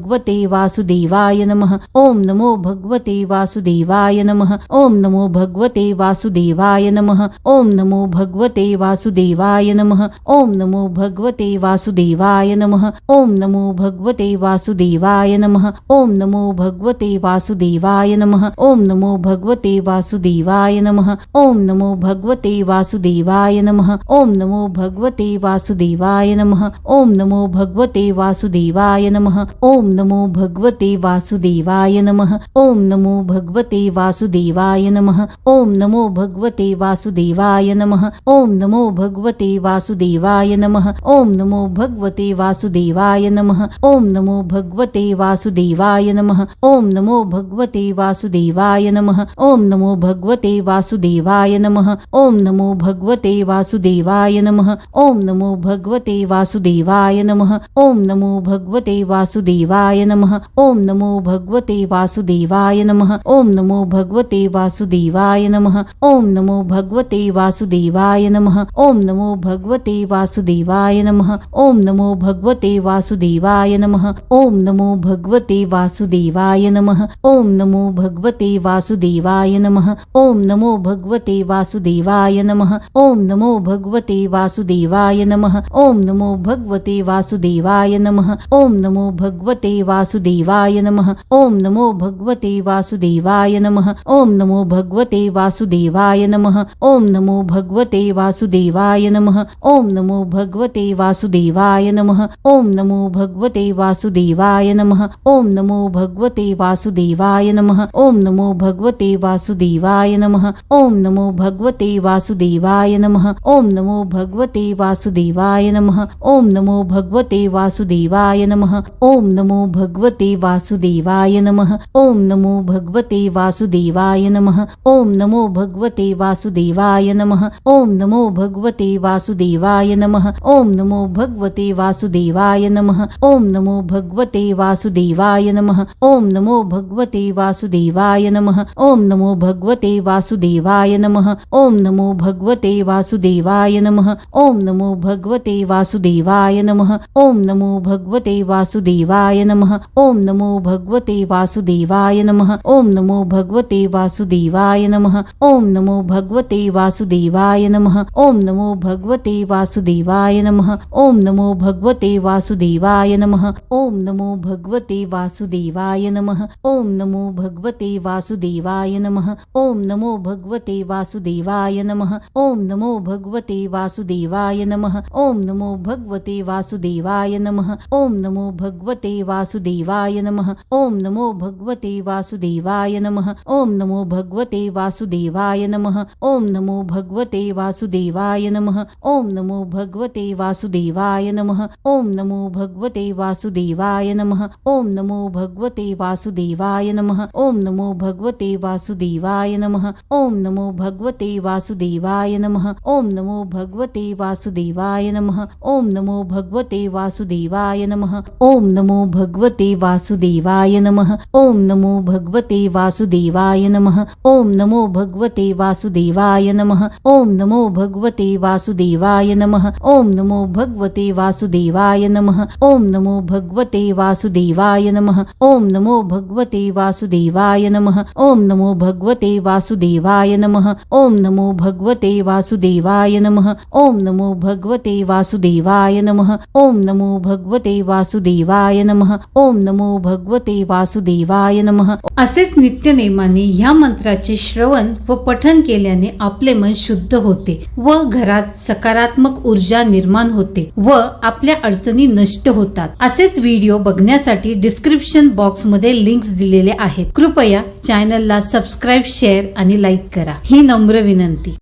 भगवते वासुदेवाय नमः ओम नमो भगवते वासुदेवाय नमः ओम नमो भगवते वासुदेवाय नमः ओम नमो भगवते वासुदेवाय नमः ओम नमो भगवते वासुदेवाय नमः ओम नमो भगवते वासुदेवाय नमः ओम नमो भगवते वासुदेवाय नमः ओम नमो भगवते वासुदेवाय नमः ओम नमो भगवते वासुदेवाय नमः ओम नमो भगवते वासुदेवाय नमः ओम नमो भगवते वासुदेवाय नमः ओम नमो भगवते वासुदेवाय नमः ओम नमो भगवते वासुदेवाय नमः ओम नमो भगवते वासुदेवाय नमः ओम नमो भगवते वासुदेवाय नमः ओम नमो भगवते वासुदेवाय नमः ओम नमो भगवते वासुदेवाय नमः ओम नमो भगवते वासुदेवाय नमः ओम नमो भगवते वासुदेवाय नमः ओम नमो भगवते वासुदेवाय नमः ओम नमो भगवते वासुदेवाय नमः ओम नमो भगवते वासुदेवाय नमः ओम नमो भगवते वासुदेवाय नमः ओम नमो भगवते वासुदेवाय नमः ओम नमो भगवते वासुदेवाय नमः ओम नमो भगवते वासुदेवाय नमः ओम नमो भगवते वासुदेवाय नमः ओम नमो भगवते वासुदेवाय नमः ओम नमो भगवते वासुदेवाय नमः ओम नमो भगवते वासुदेवाय नमः ओम नमो भगवते वासुदेवाय नमः ओम नमो भगवते वासुदेवाय नमः ओम नमो भगवते वासुदेवाय नमः ओम नमो भगवते वासुदेवाय नमः ओम नमो भगवते वासुदेवाय नमः ओम नमो भगवते वासुदेवाय नमः ओम नमो भगवते वासुदेवाय नमः ओम नमो भगवते वासुदेवाय नमः ओम नमो भगवते वासुदेवाय नमः ओम नमो भगवते वासुदेवाय नमः ओम नमो भगवते वासुदेवाय नमः ओम नमो भगवते वासुदेवाय नमः ओम नमो भगवते वासुदेवाय नमः ओम नमो भगवते वासुदेवाय नमः ओम नमो भगवते वासुदेवाय नमः ओम नमो भगवते वासुदेवाय नमः ओम नमो भगवते वासुदेवाय नमः ओम नमो भगवते वासुदेवाय नमः ओम नमो भगवते वासुदेवाय नमः ओम नमो भगवते वासुदेवाय नमः ओम नमो भगवते वासुदेवाय नमः ओम नमो भगवते वासुदेवाय नमः ओम नमो भगवते वासुदेवाय नमः ओम नमो भगवते वासुदेवाय नमः ओम नमो भगवते वासुदेवाय नमः ओम नमो भगवते वासुदेवाय नमः ओम नमो भगवते वासुदेवाय नमः ओम नमो भगवते वासुदेवाय नमः ओम नमो भगवते वासुदेवाय नमः ओम नमो भगवते वासुदेवाय नमः ओम नमो भगवते वासुदेवाय नमः ओम नमो भगवते वासुदेवाय नमः ओम नमो भगवते वासुदेवाय नमः ओम नमो भगवते वासुदेवाय नमः ओम नमो भगवते वासुदेवाय नमः ओम नमो भगवते वासुदेवाय नमः ओम नमो भगवते वासुदेवाय नमः ओम नमो भगवते वासुदेवाय नमः ओम नमो भगवते वासुदेवाय नमः ओम नमो भगवते वासुदेवाय नमः ओम नमो भगवते वासुदेवाय नमः ओम नमो भगवते वासुदेवाय नमः ओम नमो भगवते वासुदेवाय नमः ओम नमो भगवते वासुदेवाय नमः ओम नमो भगवते वासुदेवाय नमः ओम नमो भगवते वासुदेवाय नमः ओम नमो भगवते वासुदेवाय नमः ओम नमो भगवते वासुदेवाय नमः ओम नमो भगवते वासुदेवाय नमः ओम नमो भगवते वासुदेवाय नमः ओम नमो भगवते वासुदेवाय नमः ओम नमो भगवते वासुदेवाय नमः ओम नमो भगवते वासुदेवाय नमः ओम नमो भगवते वासुदेवाय नमः ओम नमो भगवते वासुदेवाय नमः ओम नमो भगवते वासुदेवाय नमः ओम नमो भगवते वासुदेवाय नमः. असेच नित्यनेमाने ह्या मंत्राचे श्रवण व पठन केल्याने आपले मन शुद्ध होते व घरात सकारात्मक ऊर्जा निर्माण होते व आपल्या अडचणी नष्ट होतात. असेच व्हिडिओ बघण्यासाठी डिस्क्रिप्शन बॉक्समध्ये लिंक्स दिलेले आहेत. कृपया चॅनलला सबस्क्राईब शेअर आणि लाईक करा. ही नम्र विनंती.